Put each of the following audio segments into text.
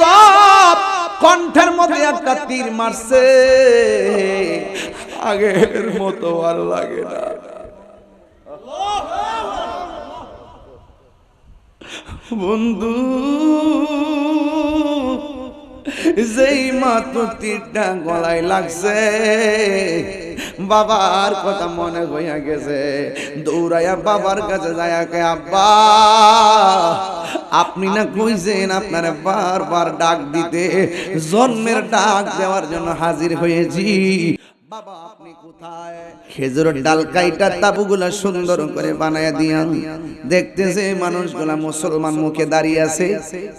বেয়াদব কণ্ঠের মধ্যে একটা তীর মারছে। আগের মতো আর লাগে না। বন্ধু, যেই মাত্র তীরটা গলায় লাগছে বাবার কথা মনে হইয়া গেছে। দৌড়াইয়া বাবার কাছে যায় আব্বা, আপনি না কইছেন আপনার বারবার ডাক দিতে, জন্মের ডাক দেওয়ার জন্য হাজির হয়েছি। বাবা আপনি কোথায়? খেজুরের ডাল কাইটা তাবুগুলা সুন্দর করে বানায়া দিয়া দেখতেছে মানুষগুলা মুসলমান মুখে দাঁড়িয়ে আছে।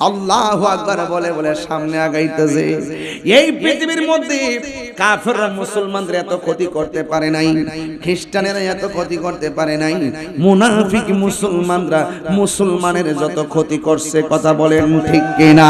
আল্লাহ আকবার বলে বলে সামনে আগাইতেছে। এই পৃথিবীর মধ্যে কাফেররা মুসলমানদের এত ক্ষতি করতে পারে নাই। খ্রিস্টানেরা এত ক্ষতি করতে পারে নাই। মুনাফিক মুসলমানরা মুসলমানের যত ক্ষতি করছে কথা বলেন। ঠিক কিনা?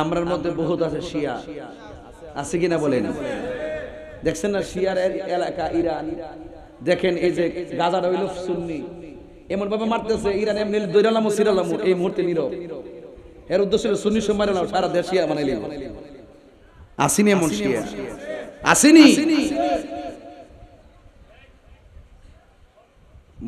আমরার মধ্যে বহুত আছে শিয়া। আছে কিনা বলেন? দেখছেন না শিয়ার এলাকা ইরান? দেখেন এই যে গাজার হইল সুন্নি। এমন ভাবে মারতেছে ইরান এমনি দৈরালামু সিরালামু এই মুহূর্তে নীরব। এর উদ্দেশ্য সুন্নি সম্মানে নাও সারা দেশ শিয়া বানাইলি আসিনি এমন শিয়া। আসিনি।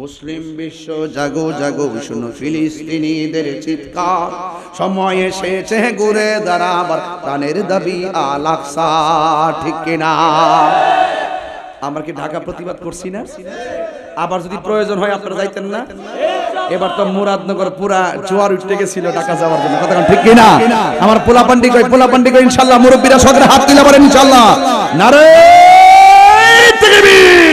মুসলিম বিশ্ব, জাগো জাগো, শুনো ফিলিস্তিনিদের চিৎকার। সময় এসেছে ঘুরে দাঁড়াবার, প্রাণের দাবি আলাকসা ঠিক কিনা? আমরা কি ঢাকা প্রতিবাদ করছি না? আবার যদি প্রয়োজন হয় আপনারা যাইতেন না? এবার তো মুরাদনগর পুরা জোয়ার উঠতে গেছিল ঢাকা যাওয়ার জন্য। কথা ঠিক কিনা? আমার পোলা পান্ডি কই পোলা পান্ডি কই ইনশাআল্লাহ মুরব্বীরা সদরে হাত দিলে পারেন ইনশাআল্লাহ নারে তাকবীর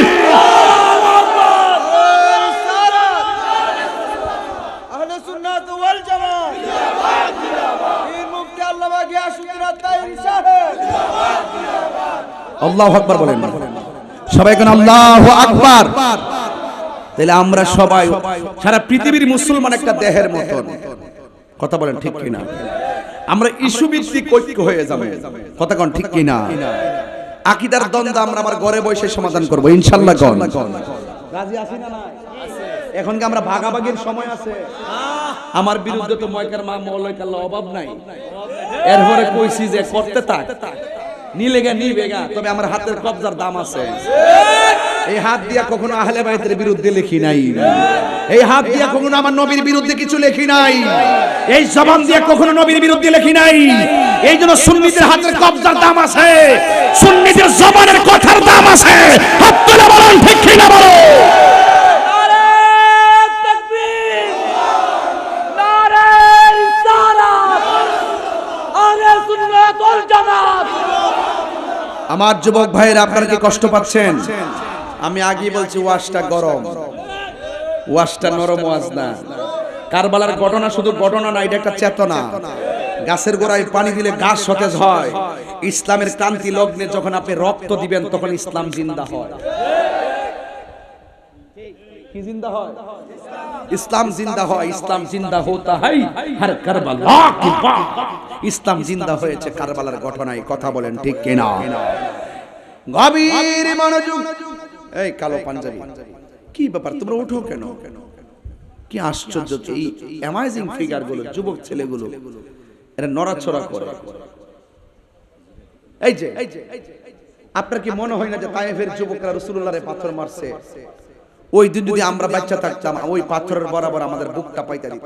আল্লাহ আকবার বলেন। সবাই কেন আল্লাহ আকবার। তাহলে আমরা সবাই সারা পৃথিবীর মুসলমান একটা দেহের মতন। কথা বলেন ঠিক কিনা? আমরা ইস্যু ভিত্তিক ঐক্য হয়ে যাবে। কথা কোন ঠিক কিনা আকিদার দ্বন্দ্ব আমরা আমার ঘরে বসে সমাধান করব। ইনশাআল্লাহ কোন। রাজি আছি না এখন কি আমরা ভাগাভাগির সময় আছে? আমার বিরুদ্ধে তো ময়কার মা মৌলাইকাল্লাহ অভাব নাই। এরপরে কইছি যে করতে থাক। নিলে গা নিবে গা তবে আমার হাতের কবজার দাম আছে। এই হাত দিয়া কখনো আহলে বাইতের বিরুদ্ধে লিখি নাই। এই হাত দিয়া কখনো আমার নবীর বিরুদ্ধে কিছু লিখি নাই। এই জবান দিয়া কখনো নবীর বিরুদ্ধে লিখি নাই। এই জন্য সুন্নিদের হাতের কবজার দাম আছে। সুন্নিদের জবানের কথার দাম আছে। হাত তুলে বলুন, ঠিক কিনা বলো? আমার যুবক ভাইয়ের আপনারা কি কষ্ট পাচ্ছেন? আমি আগেই বলছি ওয়াশটা গরম। ওয়াশটা নরম ওয়াজ না কারবালার ঘটনা শুধু ঘটনা না এটা একটা চেতনা। গাছের গোড়ায় পানি দিলে গাছ সতেজ হয়। ইসলামের ক্রান্তি লগ্নে যখন আপনি রক্ত দিবেন তখন ইসলাম জিন্দা হয়। কি জিন্দা হয়? ইসলাম জিন্দা হয় ইসলাম জিন্দা হতা হাই হর কারবালা কি বাত ইসলাম জিন্দা হয়েছে কারবালার ঘটনায় কথা বলেন ঠিক কিনা? গভীর মনোযোগ। এই কালো পাঞ্জাবি। কি ব্যাপার? তোমরা উঠো কেন? কি আশ্চর্য এই অ্যামাজিং ফিগারগুলো যুবক ছেলেগুলো। এরা নড়াচড়া করে। এই যে আপনার কি মনে হয় না যে তাইফের যুবকরা রসুল্লাহরে পাথর মারছে? ওই দিন যদি আমরা বাচ্চা থাকতাম ওই পাথরের বরাবর আমাদের বুকটা পাইতে দিত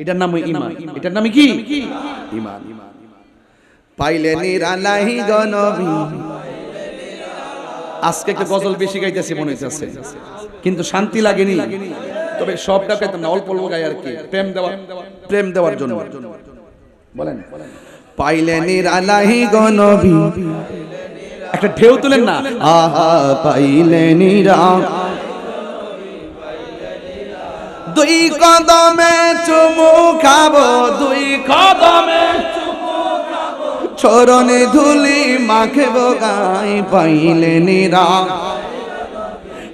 এটার নাম ইমান। এটার নাম কি? ইমান পাইলে নিরালাহি গনবী। আজকে একটা গজল বেশি গাইতেছি মনে হইতেছে। কিন্তু শান্তি লাগেনি। তবে সবটা পেতাম না অল্প অল্প গাই আর কি। প্রেম দেওয়া প্রেম দেওয়ার জন্য। বলেন। পাইলে নিরালাহি গনবী। একটা ঢেউ তুলেন না? আহা পাইলে নিরা দুই কদমে চুমু খাব, দুই কদমে চরণে ধুলি মাখব গাই পাইলে নিরা,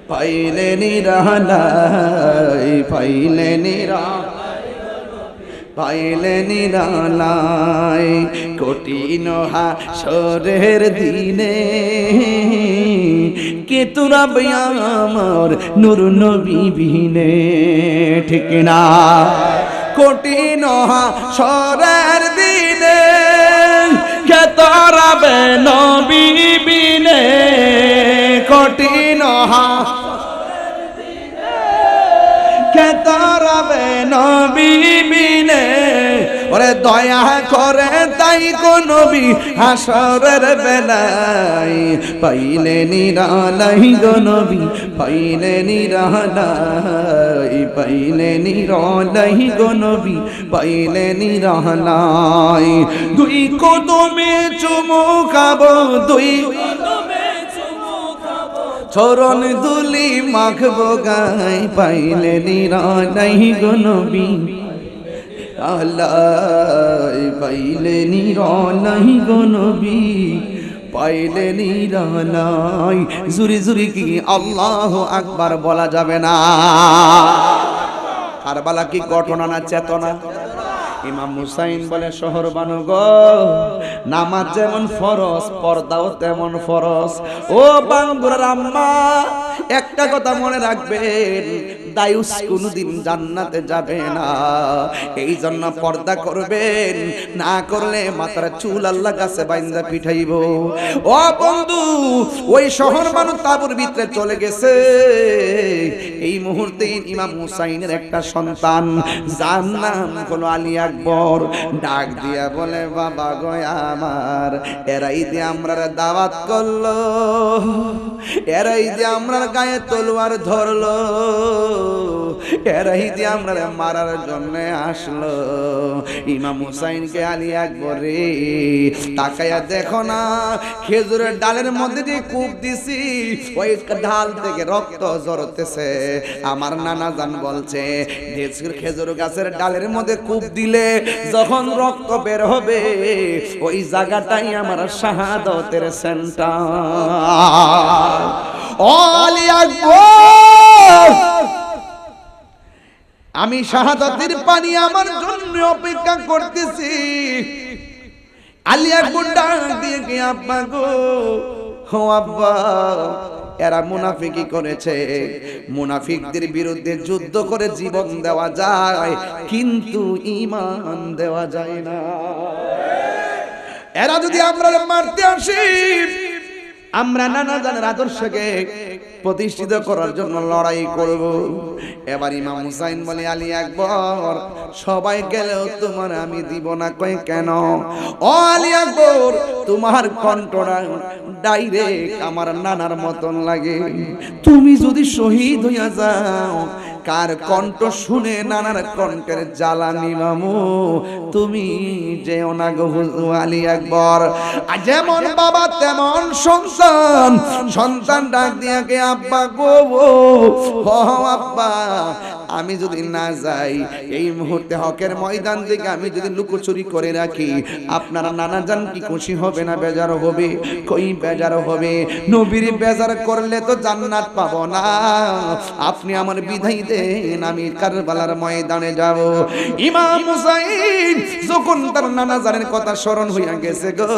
পাইলে নিরালাই পাইলে নিরা, পাইলে নিরালাই কঠিন হাসরের দিনে কে তোরা আমার নুর নবী ঠিক না। কঠিন হাসরের দিনে কে তোরা নবী বিনে কঠিন কে তারাবে নবী বিনে ওরে দয়া করে তাই কো নবী, হাসরের বেলায় পাইলে নিরালাই গো নবী, পাইলে নিরালাই পাইলে নিরালাই গো নবী, পাইলে নিরালাই। দুই কদমে চুমু খাব, দুই চরণ দুলি মাখব গাই পাইলে নিরালাই গো আল্লাহ পাইলে নির নাই নবী, পাইলে নিরালাই জুরি জুরি কি আল্লাহ আকবার বলা যাবে না? কারবালা কি ঘটনা না চেতনা? ইমাম মুসাইন বলে, শহর বানু গো, নামাজ যেমন ফরজ, পর্দাও তেমন ফরজ। ও বাঙ্গুরার আম্মা, একটা কথা মনে রাখবেন, দায়ুস কোনদিন জান্নাতে যাবে না। এই জন্য পর্দা করবেন, না করলে মাথার চুল আল্লাহ কাছে বাইন্দা পিঠাইব। ও বন্ধু, ওই শহর মানুষ তাবুর ভিতরে চলে গেছে। এই মুহূর্তে ইমাম হুসাইনের একটা সন্তান, যার নাম হলো আলী আকবর ডাক দিয়া বলে, বাবা গো আমার, এরাই দিয়ে আমরা দাওয়াত করল, এরাই দিয়ে আমরা গায়ে তলোয়ার ধরলো, এরাই দিয়ে আমরা মারার জন্য আসলো। ইমাম হুসাইনকে আলী আকবর রে তাকাইয়া দেখো না, খেজুরের ডালের মধ্যে যে কূপ দিছি, ওই ঢাল থেকে রক্ত ঝরতেছে। আমার নানা জান বলছে খেজুর গাছের ডালের মধ্যে কূপ দিলে যখন রক্ত বের হবে, ওই জায়গাটাই আমার শাহাদতের সেন্টার আমি শাহাদাতের পানি আমার জন্য অপেক্ষা করতেছি। আলিয়া ডাক দিয়ে কি, আব্বা গো হো আব্বা এরা মুনাফিকি করেছে। মুনাফিকদের বিরুদ্ধে যুদ্ধ করে জীবন দেওয়া যায়, কিন্তু ইমান দেওয়া যায় না। এরা যদি আমরা মারতে আসি, আমরা নানা জানের আদর্শকে প্রতিষ্ঠিত করার জন্য লড়াই করব। এবার ইমাম হুসাইন বলে, আলী আকবর, সবাই গেলেও তোমার আমি দিব না কয় কেন? ও আলী আকবর, তোমার কণ্ঠটা ডাইরেক্ট আমার নানার মতন লাগে। তুমি যদি শহীদ হইয়া যাও, কার কণ্ঠ শুনে নানার কণ্ঠের জ্বালানি মামু তুমি যেও না গো আলী আকবর। যেমন বাবা, তেমন সন্তান। সন্তান ডাক দিয়া আব্বা গো হ আব্বা। আমি যদি না যাই, এই মুহূর্তে হকের ময়দান থেকে আমি যদি লুকোচুরি করে রাখি, আপনারা নানা জান কি খুশি হবে না বেজার হবে? কই বেজার হবে? নবীর বেজার করলে তো জান্নাত পাবো না। আপনি আমার বিধাই দেন, আমি কারবালার ময়দানে যাব। ইমাম হুসাইন যখন তার নানা জানের কথা স্মরণ হইয়া গেছে গো,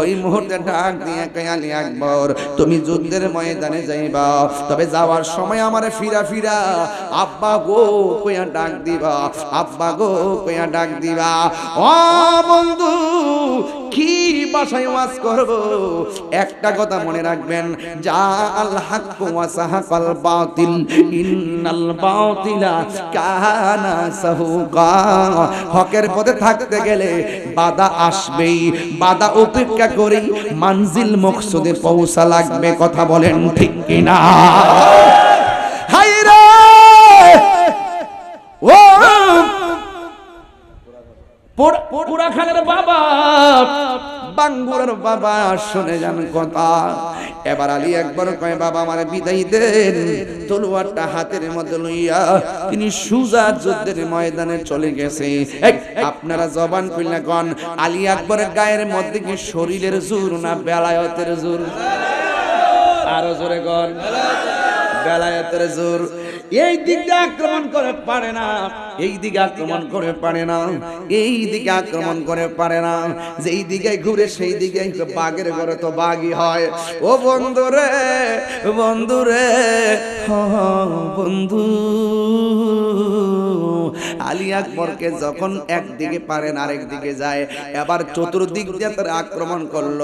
ওই মুহূর্তে ডাক দিয়ে কায়ালি আকবর, তুমি যুদ্ধের ময়দানে যাইবা। তবে যাওয়ার সময় আমার ফিরা ফিরা, আব্বা গো কইয়া ডাক দিবা? আব্বা গো কইয়া ডাক দিবা? ও বন্ধু, কি বাসায় ওয়াজ করব? একটা কথা মনে রাখবেন যা আল হক ওয়া সাহাকাল বাতিল, ইন্নাল বাতিলা কানা সাহুকা। হকের পথে থাকতে গেলে বাধা আসবেই, বাধা উপেক্ষা করেই মানজিল মকসুদে পৌঁছা লাগবে, কথা বলেন ঠিক কিনা হাই রে ও পুরা খানের বাবা, শুনে যান কথা। এবার আলী একবার কয়, বাবা, আমার বিদায় দেন। তলোয়ারটা হাতের মধ্যে লইয়া তিনি সুজা যুদ্ধের ময়দানে চলে গেছে। আপনারা জবান খুলনা গন আলী আকবরের গায়ের মধ্যে কি শরীরের জোর না বেলায়তের জোর? আরও জোরে গন বেলায়েতের জোর। এই দিকটা আক্রমণ করে পারে না। এই দিকে আক্রমণ করে পারে না এই দিকে আক্রমণ করে পারে না যেই দিকে ঘুরে সেই দিকে বাঘের ঘরে তো বাঘই হয়। ও বন্ধুরে বন্ধুরে বন্ধু রে হ, বন্ধু। আলী আকবরকে যখন একদিকে পারেন, আরেক দিকে যায়। এবার চতুর্দিক দিয়ে তার আক্রমণ করল।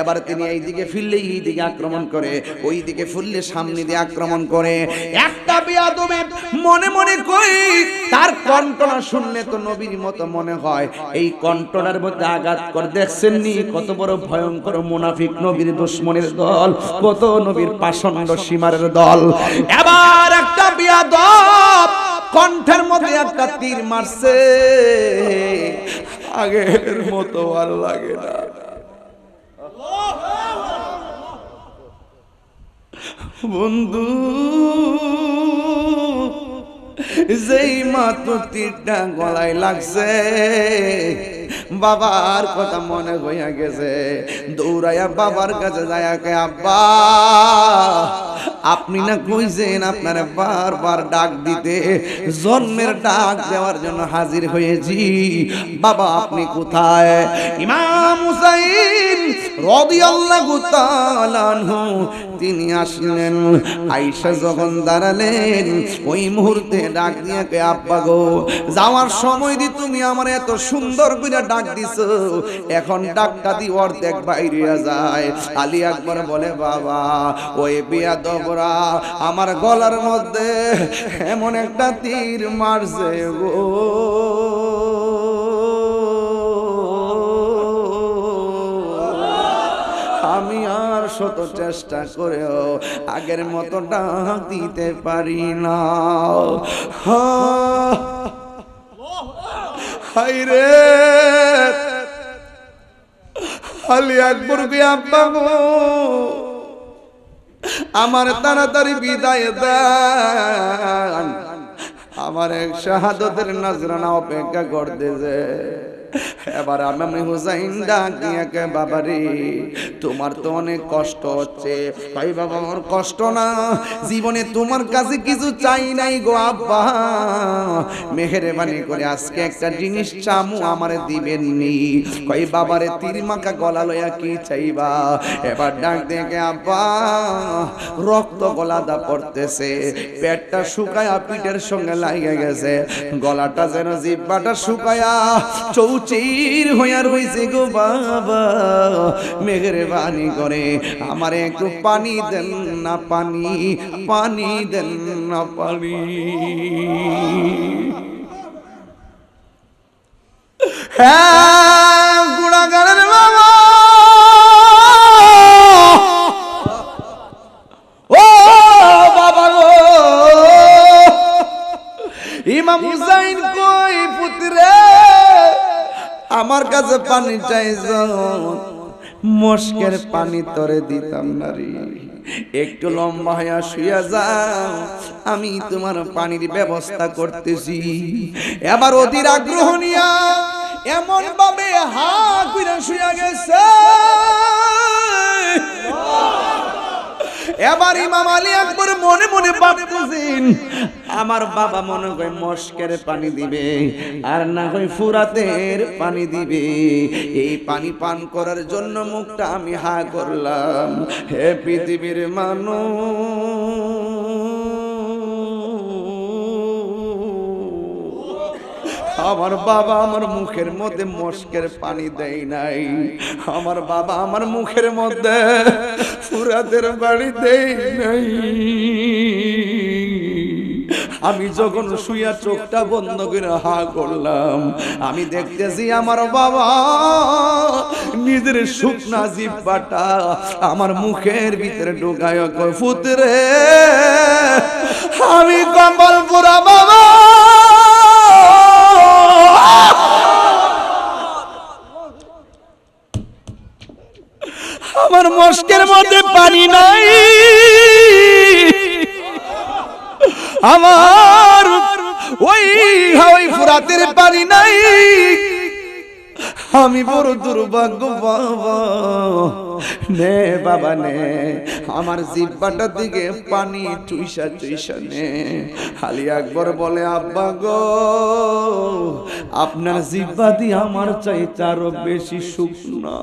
এবার তিনি এই দিকে ফিরলে এই দিকে আক্রমণ করে ওই দিকে ফুললে সামনে দিয়ে আক্রমণ করে। একটা বিয়াদবে মনে মনে কই, তার কণ্ঠনা শুনলে তো নবীর মতো মনে হয়। এই কণ্ঠনার মধ্যে আঘাত করে, দেখছেন নি কত বড় ভয়ঙ্কর মুনাফিক নবীর দুশ্মনের দল, কত নবীর পাষণ্ড সীমারের দল। এবার একটা বিয়াদব কণ্ঠের মধ্যে একটা তীর মারছে। আগের মতো আর লাগে না। বন্ধু যেই মাত্র তীরটা গলায় লাগছে বাবার কথা মনে হইয়া গেছে। দৌড়াইয়া বাবার কাছে যায় কে, আব্বা, আপনি না কইছেন আপনার বারবার ডাক দিতে? জন্মের ডাক দেওয়ার জন্য হাজির হয়েছি। বাবা, আপনি কোথায়? ইমাম হুসাইন রাদিয়াল্লাহু তাআলা আনহু, তিনি আসলেন। আয়েশা যখন দাঁড়ালেন, ওই মুহূর্তে ডাক দিয়ে কে, আব্বা গো, যাওয়ার সময় দি তুমি আমার এত সুন্দর করে ডাক দিছো এখন ডাকটা দি অর্ধেক বাইরে যায়। আলী আকবর বলে, বাবা, ওই বিয়া দবরা আমার গলার মধ্যে এমন একটা তীর মারছে গো। আমি আর শত চেষ্টা করেও আগের মতো ডাক দিতে পারি না। হাই রে আলী আকবর কে আব্বা গো আমার তাড়াতাড়ি বিদায় দেন। আমার এক শাহাদতের নজরানা অপেক্ষা করতেছে। এবার আমি হুসাইন ডাক দিয়ে কে বাবা রে তোমার তো অনেক কষ্ট হচ্ছে। ভাই বাবা, আমার কষ্ট না। জীবনে তোমার কাছে কিছু চাই নাই গো আব্বা। মেহেরবানি করে আজকে একটা জিনিস চামু আমারে দিবেন নি কই বাবারে, তীর মাখা গলা লয়া কি চাইবা? এবার ডাক দেখে আব্বা, রক্ত গলাদা পড়তেছে। পেটটা শুকায়া পিঠের সঙ্গে লাগে গেছে। গলাটা যেন জিব্বাটা শুকায়া চৌচির হইয়া হইছে গো বাবা। মেঘের বাণী করে, আমার একটু পানি দেন না পানি পানি দেন না পানি। হ্যাঁ গুড়া গাড়ার বাবা। কাছে পানি চাইছ মস্কের পানি তরে দিতাম না রে। একটু লম্বা হইয়া শুয়া যাও। আমি তোমার পানির ব্যবস্থা করতেছি। এবার অধীর আগ্রহ নিয়া এমন ভাবে হা কইরা শুয়া গেছে। এবার ইমাম আলী আকবর মনে মনে ভাবতেছেন আমার বাবা মনে হয় মস্কের পানি দিবে, আর না হয় ফুরাতের পানি দিবে। এই পানি পান করার জন্য মুখটা আমি হা করলাম। হে পৃথিবীর মানুষ, আমার বাবা আমার মুখের মধ্যে মস্কের পানি দেয় নাই। আমার বাবা আমার মুখের মধ্যে ফুরাতের পানি দেয় নাই। আমি যখন শুয়া চোখটা বন্ধ করে হা করলাম, আমি দেখতেছি আমার বাবা নিজের শুকনা জিব্বাটা আমার মুখের ভিতরে ঢুকায় ফুতরে, আমি কম্বল পুরা বাবা। আমার মস্কের মধ্যে পানি নাই। আমার ওই ওই ফুরাতের পানি নাই। আমি বড় দুর্ভাগ্য বাবা। নে বাবা, নে। আমার জিব্বাটার দিকে পানি চুইসা চুইসা, নে। আলী আকবর বলে, আব্বা গো, আপনার জিব্বা দিয়ে আমার চাইতে আরও বেশি শুকনা।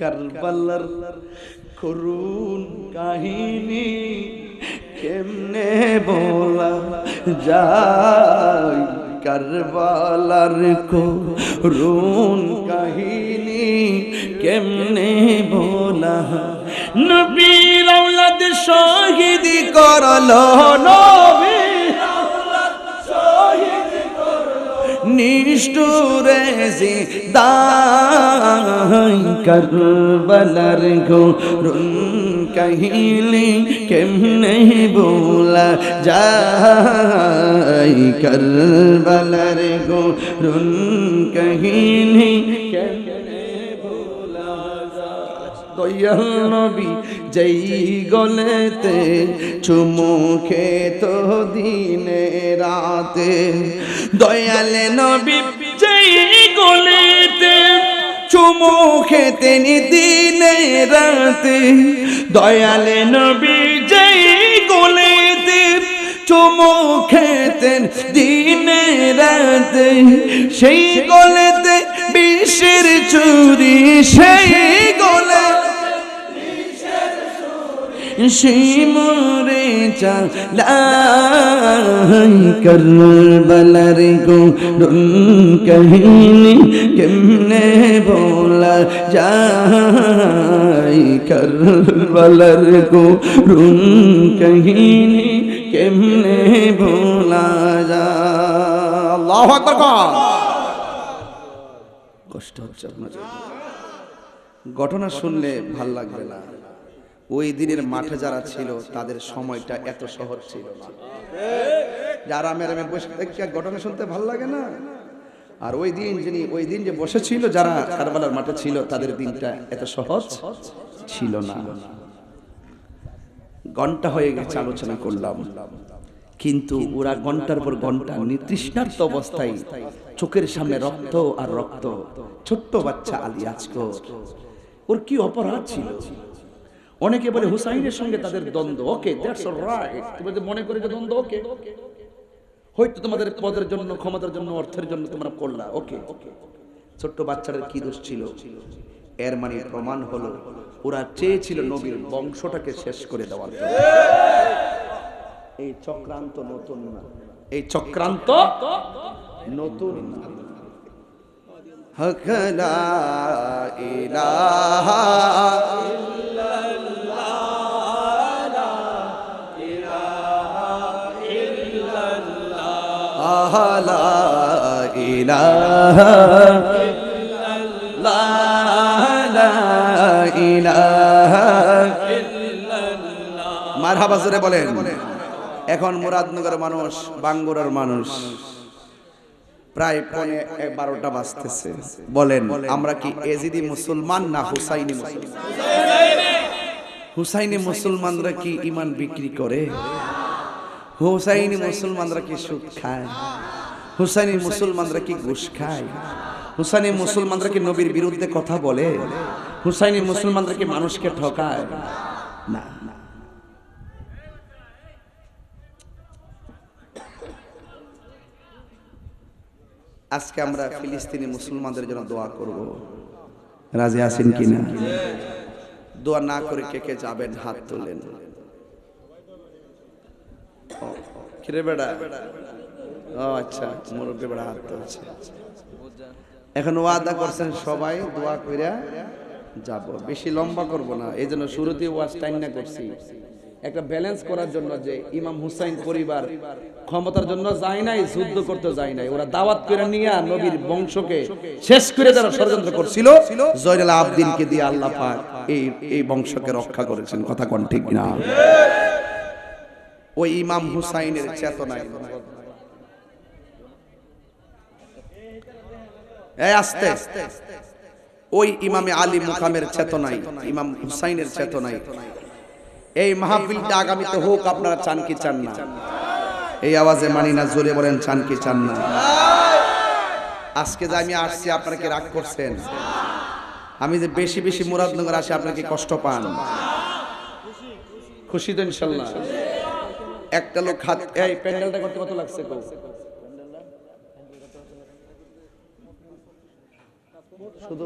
কারবালার করুন কাহিনী কেমনে বলা যায়? কারবালার করুন কাহিনী কেমনে বলা? নবীর শহীদ করল নবী নিষ্ঠুরে যে দাই করবলার ঘোরুন কহিলি কেমনে বোলা যাই করবলার ঘোরুন কহিলি কেমনে বোলা দয়াল নবী, যেই গলেতে চুমুখে তো দিনে রাতে। দয়ালে নবী, যেই গলেতে চুমুখে তিনি দিনে রাতে। দয়ালে নবী, যেই গলেতে চুমুখেতেন দিনে রাতে। সেই গলেতে বিষের চুরি, সেই গলে শিমরে চালাই করবলার গো কহিনি কেমনে বলা যাই করবলার গো কহিনি কেমনে বলা কর। কষ্ট হচ্ছে আপনার ঘটনা শুনলে ভালো লাগবে না। ওই দিনের মাঠে যারা ছিল, তাদের সময়টা এত সহজ ছিল না। যারা মেরামে বসে ঘটনা শুনতে ভালো লাগে না। আর ওই দিন যিনি, ওই দিন যে বসেছিল, যারা কারবালার মাঠে ছিল, তাদের দিনটা এত সহজ ছিল না। ঘণ্টা হয়ে গেছে আলোচনা করলাম। কিন্তু ওরা ঘণ্টার পর ঘণ্টা নিতৃষ্ণার্ত অবস্থায় চোখের সামনে রক্ত আর রক্ত। ছোট্ট বাচ্চা আলী আজকর ওর কি অপরাধ ছিল? অনেকে বলে হুসাইনের সঙ্গে তাদের দ্বন্দ্ব। ওকে দ্যাটস তুমি মনে করে যে দ্বন্দ্ব, ওকে। হয়তো তোমাদের পদের জন্য, ক্ষমতার জন্য, অর্থের জন্য তোমরা করলা, ওকে। ছোট্ট বাচ্চাদের কি দোষ ছিল? এর মানে প্রমাণ হলো, ওরা চেয়েছিল নবীর বংশটাকে শেষ করে দেওয়ার এই চক্রান্ত নতুন না। এই চক্রান্ত নতুন না। হক লা ইলাহা লা ইলাহা মারহাবা জোরে বলেন। এখন মুরাদনগরের মানুষ, বাঙ্গুরার মানুষ প্রায় পনে বারোটা বাজতেছে। বলেন, আমরা কি এজিদি মুসলমান না হুসাইনি মুসলমান? হুসাইনি মুসলমানরা কি ইমান বিক্রি করে? হুসাইনি মুসলমানরা কি সুদ খায়? হুসাইনি মুসলমানরা কি ঘুষ খায়? হুসাইনি মুসলমানরা কি নবীর বিরুদ্ধে কথা বলে? হুসাইনি মুসলমানরা কি মানুষকে ঠকায়? না না। আজকে আমরা ফিলিস্তিনি মুসলমানদের জন্য দোয়া করব। রাজি আছেন কিনা? দোয়া না করে কে কে যাবেন হাত তোলেন। বেড়া? ও আচ্ছা এখন ওয়াদা করছেন সবাই দোয়া কইরা যাব। বেশি লম্বা করব না, এই জন্য শুরুতে ওয়াজ টাইম না করছি। একটা ব্যালেন্স করার জন্য যে ইমাম হুসাইন পরিবার ক্ষমতার জন্য যায় নাই, যুদ্ধ করতে যায় নাই, ওরা দাওয়াত করে নিয়ে নবীর বংশকে শেষ করে যারা ষড়যন্ত্র করছিল জয়নাল আবদিনকে দিয়ে আল্লাহ পাক এই এই বংশকে রক্ষা করেছেন। কথা কোন ঠিক না? ওই ইমাম হুসাইনের চেতনায়। ওই ইমামে আলী মুকামের চেতনায়, ইমাম হুসাইনের চেতনায়। এই মাহফিলটা আগামীতে হোক, আপনারা চান কি চান না? এই আওয়াজে মানি না, জোরে বলেন চান কি চান না? আজকে যে আমি আসছি আপনাকে রাগ করছেন? আমি যে বেশি বেশি মুরাদনগর আসি, আপনারা কি কষ্ট পান? খুশি তো ইনশাল্লাহ। একটা লোক হাত এই প্যান্ডেলটা করতে কত লাগছে শুধু